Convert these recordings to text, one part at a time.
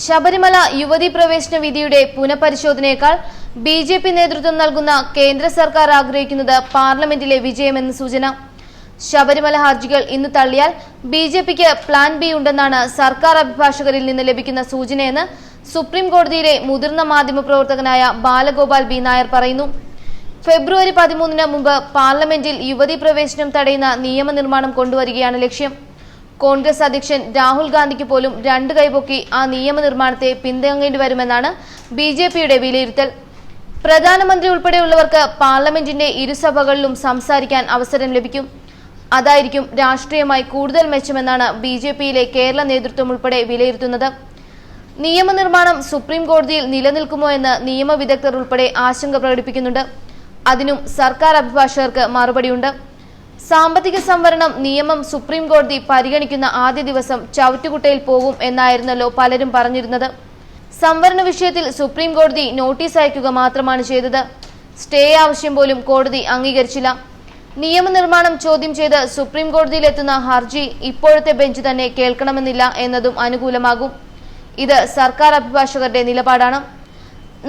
ശബരിമല യുവതി പ്രവേശന വിധിയുടെ പുനഃപരിശോധനയേക്കാൾ ബി ജെ പി നേതൃത്വം നൽകുന്ന കേന്ദ്ര സർക്കാർ ആഗ്രഹിക്കുന്നത് പാർലമെന്റിലെ വിജയമെന്ന് സൂചന. ശബരിമല ഹർജികൾ ഇന്ന് തള്ളിയാൽ ബി ജെ പിക്ക് പ്ലാൻ ബി ഉണ്ടെന്നാണ് സർക്കാർ അഭിഭാഷകരിൽ നിന്ന് ലഭിക്കുന്ന സൂചനയെന്ന് സുപ്രീം കോടതിയിലെ മുതിർന്ന മാധ്യമപ്രവർത്തകനായ ബാലഗോപാൽ ബി നായർ പറയുന്നു. ഫെബ്രുവരി പതിമൂന്നിന് മുമ്പ് പാർലമെന്റിൽ യുവതി പ്രവേശനം തടയുന്ന നിയമനിർമ്മാണം കൊണ്ടുവരികയാണ് ലക്ഷ്യം. കോൺഗ്രസ് അധ്യക്ഷൻ രാഹുൽ ഗാന്ധിക്ക് പോലും രണ്ട് കൈപൊക്കി ആ നിയമനിർമ്മാണത്തെ പിന്താങ്ങേണ്ടി വരുമെന്നാണ് ബി ജെ പിയുടെ വിലയിരുത്തൽ. പ്രധാനമന്ത്രി ഉൾപ്പെടെയുള്ളവർക്ക് പാർലമെന്റിന്റെ ഇരുസഭകളിലും സംസാരിക്കാൻ അവസരം ലഭിക്കും. അതായിരിക്കും രാഷ്ട്രീയമായി കൂടുതൽ മെച്ചമെന്നാണ് ബി ജെ പിയിലെ കേരള നേതൃത്വം ഉൾപ്പെടെ വിലയിരുത്തുന്നത്. നിയമനിർമ്മാണം സുപ്രീം കോടതിയിൽ നിലനിൽക്കുമോ എന്ന് നിയമവിദഗ്ധർ ഉൾപ്പെടെ ആശങ്ക പ്രകടിപ്പിക്കുന്നുണ്ട്. അതിനും സർക്കാർ അഭിഭാഷകർക്ക് മറുപടിയുണ്ട്. സാമ്പത്തിക സംവരണം നിയമം സുപ്രീം കോടതി പരിഗണിക്കുന്ന ആദ്യ ദിവസം ചവറ്റുകുട്ടയിൽ പോകും എന്നായിരുന്നല്ലോ പലരും പറഞ്ഞിരുന്നത്. സംവരണ വിഷയത്തിൽ സുപ്രീം കോടതി നോട്ടീസ് അയക്കുക മാത്രമാണ് ചെയ്തത്. സ്റ്റേ ആവശ്യം പോലും കോടതി അംഗീകരിച്ചില്ല. നിയമനിർമ്മാണം ചോദ്യം ചെയ്ത് സുപ്രീം കോടതിയിലെത്തുന്ന ഹർജി ഇപ്പോഴത്തെ ബെഞ്ച് തന്നെ കേൾക്കണമെന്നില്ല എന്നതും അനുകൂലമാകും. ഇത് സർക്കാർ അഭിഭാഷകരുടെ നിലപാടാണ്.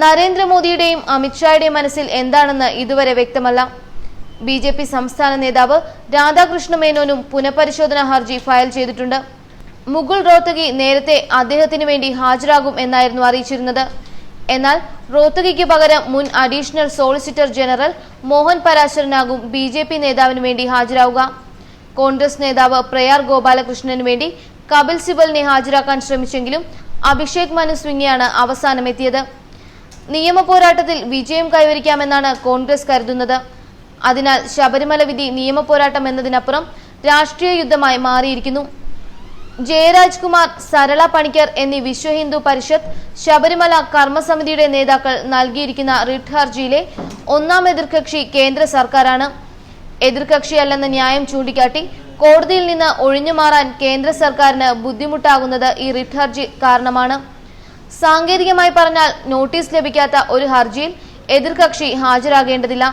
നരേന്ദ്രമോദിയുടെയും അമിത്ഷായുടെയും മനസ്സിൽ എന്താണെന്ന് ഇതുവരെ വ്യക്തമല്ല. ബി ജെ പി സംസ്ഥാന നേതാവ് രാധാകൃഷ്ണ മേനോനും പുനഃപരിശോധനാ ഹർജി ഫയൽ ചെയ്തിട്ടുണ്ട്. മുകുൾ റോത്തഗി നേരത്തെ അദ്ദേഹത്തിന് വേണ്ടി ഹാജരാകും എന്നായിരുന്നു അറിയിച്ചിരുന്നത്. എന്നാൽ റോത്തഗിക്ക് പകരം മുൻ അഡീഷണൽ സോളിസിറ്റർ ജനറൽ മോഹൻ പരാശരനാകും ബി ജെ പി നേതാവിന് വേണ്ടി ഹാജരാവുക. കോൺഗ്രസ് നേതാവ് പ്രയാർ ഗോപാലകൃഷ്ണന് വേണ്ടി കപിൽ സിബലിനെ ഹാജരാക്കാൻ ശ്രമിച്ചെങ്കിലും അഭിഷേക് മനു സിംഗിയാണ് അവസാനമെത്തിയത്. നിയമ പോരാട്ടത്തിൽ വിജയം കൈവരിക്കാമെന്നാണ് കോൺഗ്രസ് കരുതുന്നത്. അതിനാൽ ശബരിമല വിധി നിയമപോരാട്ടം എന്നതിനപ്പുറം രാഷ്ട്രീയ യുദ്ധമായി മാറിയിരിക്കുന്നു. ജയരാജ് കുമാർ സരള പണിക്കർ എന്നീ വിശ്വ ഹിന്ദു പരിഷത്ത് ശബരിമല കർമ്മസമിതിയുടെ നേതാക്കൾ നൽകിയിരിക്കുന്ന റിട്ട് ഹർജിയിലെ ഒന്നാം എതിർകക്ഷി കേന്ദ്ര സർക്കാരാണ്. എതിർകക്ഷിയല്ലെന്ന ന്യായം ചൂണ്ടിക്കാട്ടി കോടതിയിൽ നിന്ന് ഒഴിഞ്ഞുമാറാൻ കേന്ദ്ര സർക്കാരിന് ബുദ്ധിമുട്ടാകുന്നത് ഈ റിട്ട് ഹർജി കാരണമാണ്. സാങ്കേതികമായി പറഞ്ഞാൽ നോട്ടീസ് ലഭിക്കാത്ത ഒരു ഹർജിയിൽ എതിർകക്ഷി ഹാജരാകേണ്ടതില്ല.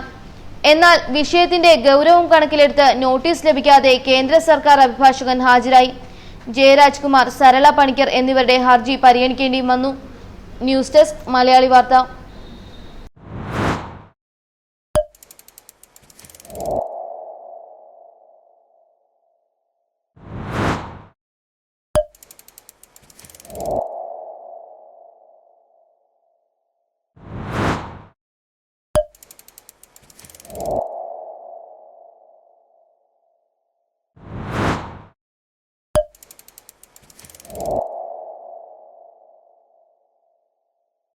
എന്നാൽ വിഷയത്തിന്റെ ഗൗരവം കണക്കിലെടുത്ത് നോട്ടീസ് ലഭിക്കാതെ കേന്ദ്ര സർക്കാർ അഭിഭാഷകൻ ഹാജരായി. ജയരാജ് കുമാർ സരള പണിക്കർ എന്നിവരുടെ ഹർജി പരിഗണിക്കേണ്ടി വന്നു. ന്യൂസ് ഡെസ്ക് മലയാളി വാർത്ത.